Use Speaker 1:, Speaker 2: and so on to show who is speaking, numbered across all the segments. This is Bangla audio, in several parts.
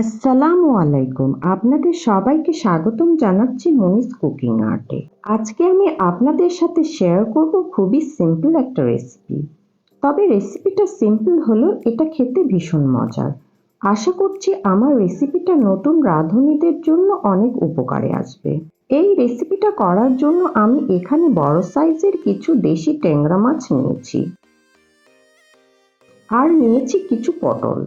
Speaker 1: আসসালামু আলাইকুম। আপনাদের সবাইকে স্বাগতম জানাচ্ছি মনিস কুকিং আর্টে। আজকে আমি আপনাদের সাথে শেয়ার করব খুবই সিম্পল একটা রেসিপি তবে রেসিপিটা সিম্পল হলেও এটা খেতে ভীষণ মজার। আশা করছি আমার রেসিপিটা নতুন রাঁধুনিদের জন্য অনেক উপকারে আসবে। এই রেসিপিটা করার জন্য আমি এখানে বড় সাইজের কিছু দেশি ট্যাংরা মাছ নিয়েছি। আর নিয়েছি কিছু পটল।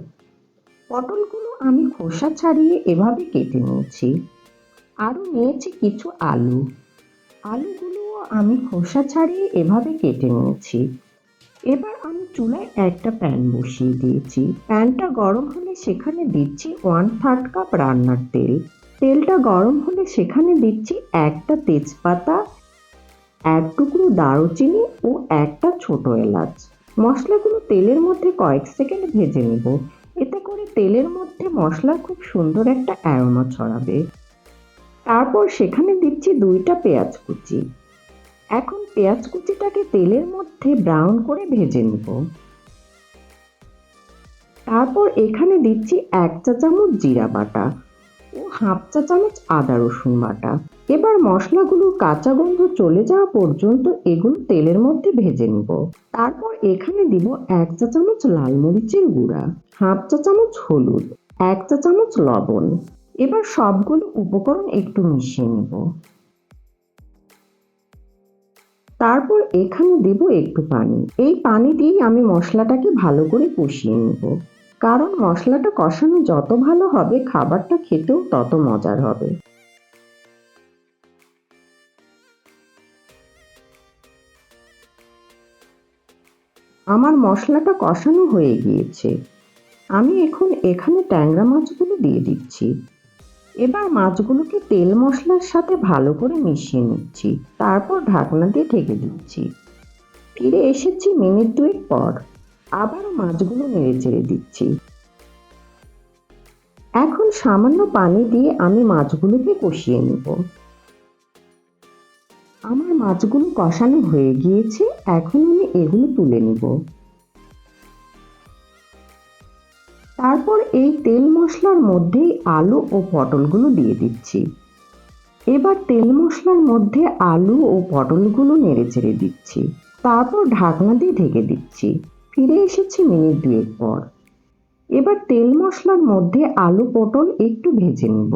Speaker 1: পটলগুলো আমি খোসা ছাড়িয়ে এভাবে কেটে নিয়েছি। আরও নিয়েছি কিছু আলু। আলুগুলোও আমি খোসা ছাড়িয়ে এভাবে কেটে নিয়েছি। এবার আমি চুলায় একটা প্যান বসিয়ে দিয়েছি। প্যানটা গরম হলে সেখানে দিচ্ছি ওয়ান থার্ড কাপ রান্নার তেল। তেলটা গরম হলে সেখানে দিচ্ছি একটা তেজপাতা, এক টুকরো দারুচিনি ও একটা ছোট এলাচ। মশলাগুলো তেলের মধ্যে কয়েক সেকেন্ড ভেজে নেব। তেলের মধ্যে মশলা খুব সুন্দর একটা অ্যারোমা ছড়াবে। তারপর সেখানে দিচ্ছি দুইটা পেঁয়াজ কুচি। এখন পেঁয়াজ কুচিটাকে তেলের মধ্যে ব্রাউন করে ভেজে নেব। তারপর এখানে দিচ্ছি এক চা চামচ জিরা বাটা। ও হাফ চা চামচ আদা রসুন বাটা। এবার মশলাগুলো কাঁচা গন্ধ চলে যাওয়া পর্যন্ত এগুলো তেলের মধ্যে ভেজে নিব। তারপর এখানে দিব এক চা চামচ লাল মরিচের গুঁড়া, হাফ চা চামচ হলুদ, এক চা চামচ লবণ। এবার সবগুলো উপকরণ একটু মিশিয়ে নিব। তারপর এখানে দেব একটু পানি। এই পানি দিয়েই আমি মশলাটাকে ভালো করে কষিয়ে নেব। কারণ মশলাটা কষানো যত ভালো হবে, খাবারটা খেতেও তত মজার হবে। আমার মশলাটা কষানো হয়ে গিয়েছে। আমি এখন এখানে ট্যাংরা মাছগুলো দিয়ে দিচ্ছি। এবার মাছগুলোকে তেল মশলার সাথে ভালো করে মিশিয়ে নিচ্ছি। তারপর ঢাকনা দিয়ে ঢেকে দিচ্ছি। ফিরে এসেছি মিনিট দুয়েক পর। আবারও মাছগুলো নেড়ে চেড়ে দিচ্ছি। এখন সামান্য পানি দিয়ে আমি মাছগুলোকে কষিয়ে নেব। আমার মাছগুলো কষানো হয়ে গিয়েছে, এখন আমি এগুলো তুলে নেব। তারপর এই তেল মশলার মধ্যেই আলু ও পটলগুলো দিয়ে দিচ্ছি। এবার তেল মশলার মধ্যে আলু ও পটলগুলো নেড়ে চেড়ে দিচ্ছি। তারপর ঢাকনা দিয়ে ঢেকে দিচ্ছি। ফিরে এসেছি মিনিট দুয়েক পর। এবার তেল মশলার মধ্যে আলু পটল একটু ভেজে নেব।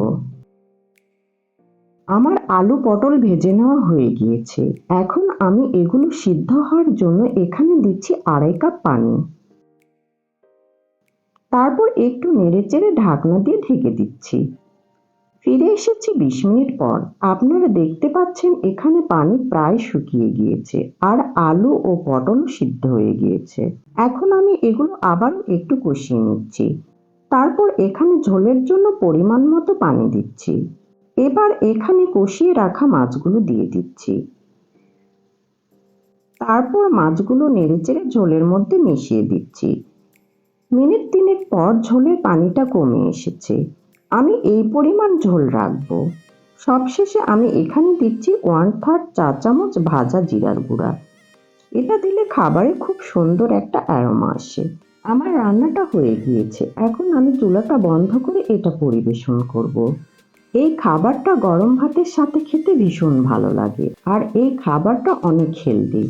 Speaker 1: আমার আলু পটল ভেজে নেওয়া হয়ে গিয়েছে। এখন আমি এগুলো সিদ্ধ হওয়ার জন্য এখানে দিচ্ছি আড়াই কাপ পানি। তারপর একটু নেড়েচেড়ে ঢাকনা দিয়ে ঢেকে দিচ্ছি। ফিরে এসেছি বিশ মিনিট পর। আপনারা দেখতে পাচ্ছেন এখানে পানি প্রায় শুকিয়ে গিয়েছে আর আলু ও পটল সিদ্ধ হয়ে গিয়েছে। এখন আমি এগুলো আবারও একটু কষিয়ে নিচ্ছি। তারপর এখানে ঝোলের জন্য পরিমাণ মতো পানি দিচ্ছি। এবার এখানে কষিয়ে রাখা মাছগুলো দিয়ে দিচ্ছি। তারপর মাছগুলো নেড়েচেড়ে ঝোলের মধ্যে মিশিয়ে দিচ্ছি। মিনিট তিনেক পর ঝোলের পানিটা কমে এসেছে। আমি এই পরিমাণ ঝোল রাখব। সবশেষে আমি এখানে দিচ্ছি ওয়ান থার্ড চা চামচ ভাজা জিরার গুঁড়া। এটা দিলে খাবারে খুব সুন্দর একটা অ্যারোমা আসে। আমার রান্নাটা হয়ে গিয়েছে। এখন আমি চুলাটা বন্ধ করে এটা পরিবেশন করব। এই খাবারটা গরম ভাতের সাথে খেতে ভীষণ ভালো লাগে। আর এই খাবারটা অনেক হেলদি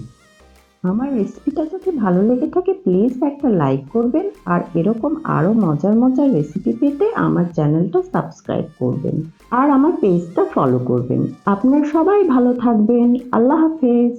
Speaker 1: আমার রেসিপিটা যদি ভালো লেগে থাকে প্লিজ একটা লাইক করবেন। আর এরকম আরও মজার মজার রেসিপি পেতে আমার চ্যানেলটা সাবস্ক্রাইব করবেন। আর আমার পেজটা ফলো করবেন। আপনারা সবাই ভালো থাকবেন। আল্লাহ হাফেজ।